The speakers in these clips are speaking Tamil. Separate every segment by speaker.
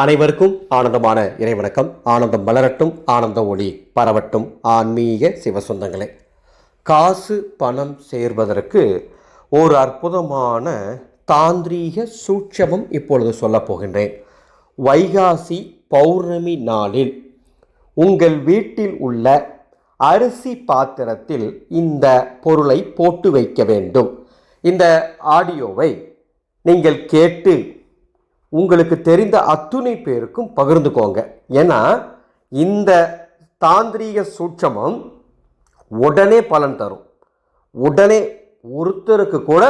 Speaker 1: அனைவருக்கும் ஆனந்தமான இறைவணக்கம். ஆனந்தம் மலரட்டும் ஆனந்த ஒளி பரவட்டும். ஆன்மீக சிவசொந்தங்களே காசு பணம் சேர்வதற்கு ஒரு அற்புதமான தாந்திரீக சூட்சமம் இப்பொழுது சொல்லப் போகின்றேன். வைகாசி பௌர்ணமி நாளில் உங்கள் வீட்டில் உள்ள அரிசி பாத்திரத்தில் இந்த பொருளை போட்டு வைக்க வேண்டும். இந்த ஆடியோவை நீங்கள் கேட்டு உங்களுக்கு தெரிந்த அத்துணை பேருக்கும் பகிர்ந்துக்கோங்க. ஏன்னா இந்த தாந்திரீக சூட்சமம் உடனே பலன் தரும். உடனே ஒருத்தருக்கு கூட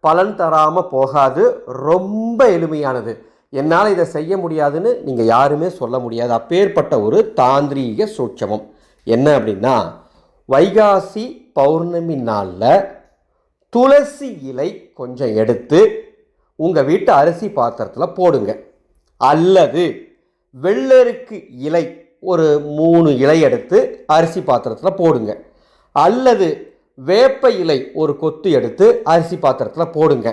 Speaker 1: பலன் தராமல் போகாது. ரொம்ப எளிமையானது. என்னால் இதை செய்ய முடியாதுன்னு நீங்கள் யாருமே சொல்ல முடியாது. அப்பேற்பட்ட ஒரு தாந்திரீக சூட்சமம். என்ன அப்படின்னா வைகாசி பௌர்ணமி நாளில் துளசி இலை கொஞ்சம் எடுத்து உங்கள் வீட்டு அரிசி பாத்திரத்தில் போடுங்க. அல்லது வெள்ளருக்கு இலை ஒரு மூணு இலை எடுத்து அரிசி பாத்திரத்தில் போடுங்க. அல்லது வேப்ப இலை ஒரு கொத்து எடுத்து அரிசி பாத்திரத்தில் போடுங்க.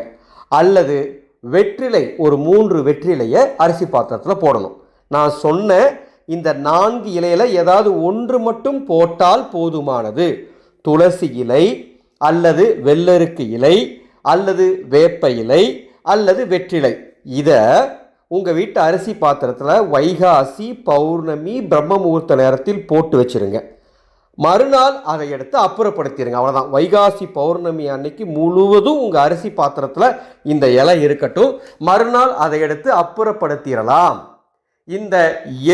Speaker 1: அல்லது வெற்றிலை ஒரு மூன்று வெற்றிலையை அரிசி பாத்திரத்தில் போடணும். நான் சொன்ன இந்த நான்கு இலையில் ஏதாவது ஒன்று மட்டும் போட்டால் போதுமானது. துளசி இலை அல்லது வெள்ளருக்கு இலை அல்லது வேப்ப இலை அல்லது வெற்றிலை. இதை உங்கள் வீட்டு அரிசி பாத்திரத்தில் வைகாசி பௌர்ணமி பிரம்ம முகூர்த்த நேரத்தில் போட்டு வச்சிருங்க. மறுநாள் அதை எடுத்து அப்புறப்படுத்திடுங்க அவ்வளோதான் வைகாசி பௌர்ணமி அன்னைக்கு முழுவதும் உங்கள் அரிசி பாத்திரத்தில் இந்த இலை இருக்கட்டும். மறுநாள் அதை எடுத்து அப்புறப்படுத்திடலாம். இந்த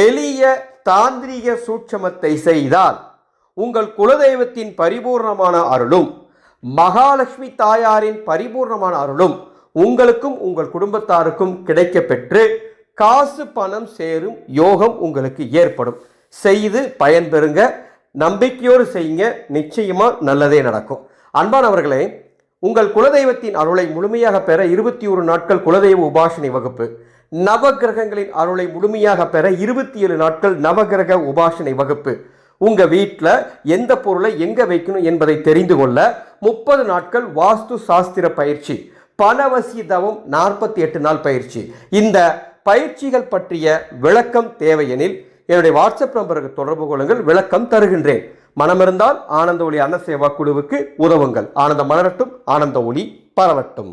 Speaker 1: எளிய தாந்திரிக சூட்சமத்தை செய்தால் உங்கள் குலதெய்வத்தின் பரிபூர்ணமான அருளும் மகாலட்சுமி தாயாரின் பரிபூர்ணமான அருளும் உங்களுக்கும் உங்கள் குடும்பத்தாருக்கும் கிடைக்கப்பெற்று காசு பணம் சேரும் யோகம் உங்களுக்கு ஏற்படும். செய்து பயன்பெறுங்க. நம்பிக்கையோடு செய்யுங்க. நிச்சயமாக நல்லதே நடக்கும். அன்பானவர்களே உங்கள் குலதெய்வத்தின் அருளை முழுமையாக பெற இருபத்தி ஒரு நாட்கள் குலதெய்வ உபாசனை வகுப்பு. நவகிரகங்களின் அருளை முழுமையாக பெற இருபத்தி ஏழு நாட்கள் நவகிரக உபாசனை வகுப்பு. உங்கள் வீட்டில் எந்த பொருளை எங்கே வைக்கணும் என்பதை தெரிந்து கொள்ள முப்பது நாட்கள் வாஸ்து சாஸ்திர பயிற்சி. பணவசி தவம் நாற்பத்தி எட்டு நாள் பயிற்சி. இந்த பயிற்சிகள் பற்றிய விளக்கம் தேவையெனில் என்னுடைய வாட்ஸ்அப் நம்பருக்கு தொடர்பு கொள்ளுங்கள் விளக்கம் தருகின்றேன். மனமிருந்தால் ஆனந்த ஒளி அன்னசேவா குழுவுக்கு உதவுங்கள். ஆனந்த மலரட்டும் ஆனந்த ஒளி பரவட்டும்.